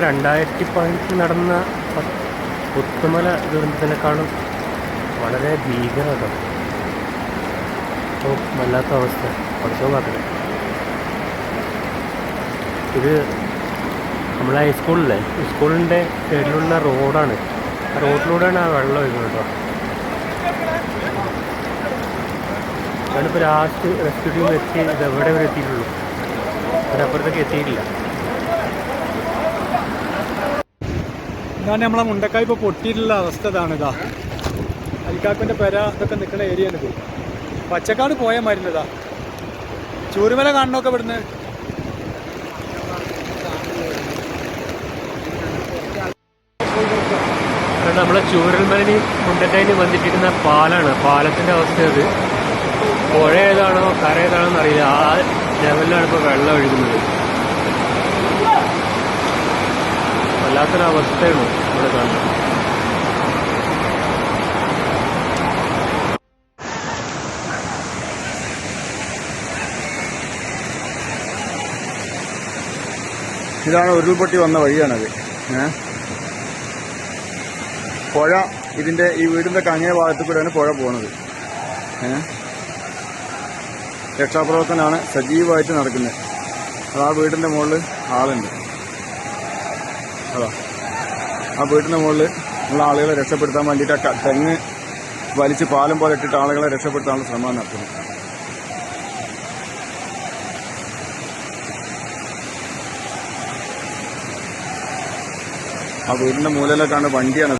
രണ്ടായിരത്തി പതിനെട്ടിൽ നടന്ന പുത്തുമല ദുരന്തത്തിനേക്കാളും വളരെ ഭീകരത. ഓ വല്ലാത്ത അവസ്ഥ. പഠിച്ചോ മാത്രമേ ഇത് നമ്മളെ ഹൈസ്കൂളിലെ സ്കൂളിന്റെ സൈഡിലുള്ള റോഡാണ്. ആ റോഡിലൂടെയാണ് ആ വെള്ളം ഒഴുകുന്നത് കേട്ടോ. ഞാനിപ്പോൾ ലാസ്റ്റ് റെസ്ക്യൂ ടീം എത്തി. ഇത് വരെ എത്തിയിട്ടുള്ളൂ? അതിനപ്പുറത്തേക്ക് എത്തിയിട്ടില്ല. ഇതാണ് നമ്മളെ മുണ്ടക്കായ് ഇപ്പോൾ പൊട്ടിയിട്ടുള്ള അവസ്ഥ ഇതാണ് ഇതാ. അലിക്കാക്കിന്റെ പെര ഇതൊക്കെ നിൽക്കുന്ന ഏരിയ ആണ് പച്ചക്കാട് പോയ മരുന്നതാ ചൂരുമല കാണണമൊക്കെ ഇവിടുന്ന്. നമ്മളെ ചൂരൽമലനെയും മുണ്ടക്കായിന് ബന്ധിപ്പിക്കുന്ന പാലാണ്. പാലത്തിന്റെ അവസ്ഥ അത് പുഴ ഏതാണോ കര ഏതാണോ എന്നറിയില്ല ആ ലെവലിലാണ് ഇപ്പോൾ വെള്ളം ഒഴുകുന്നത്. വല്ലാത്തൊരു അവസ്ഥയാണ് ഇവിടെ കാണുന്നത്. ഇതാണ് ഉരുൾപൊട്ടി വന്ന വഴിയാണത്. പുഴ ഇതിന്റെ ഈ വീടിന്റെ കങ്ങേ ഭാഗത്ത് കൂടെയാണ് പുഴ ഏ? രക്ഷാപ്രവർത്തനമാണ് സജീവമായിട്ട് നടക്കുന്നത്. അത് ആ വീടിന്റെ മുകളിൽ ആളുണ്ട്. അതാ. ആ വീട്ടിന്റെ മുകളിൽ ഉള്ള ആളുകളെ രക്ഷപ്പെടുത്താൻ വേണ്ടിയിട്ട് ആ തെങ്ങ് വലിച്ച് പാലം പോലെ ഇട്ടിട്ട് ആളുകളെ രക്ഷപ്പെടുത്താനുള്ള ശ്രമം നടത്തുന്നു ആ വീടിന്റെ മൂലയിലേക്കാണ് വണ്ടിയാണ്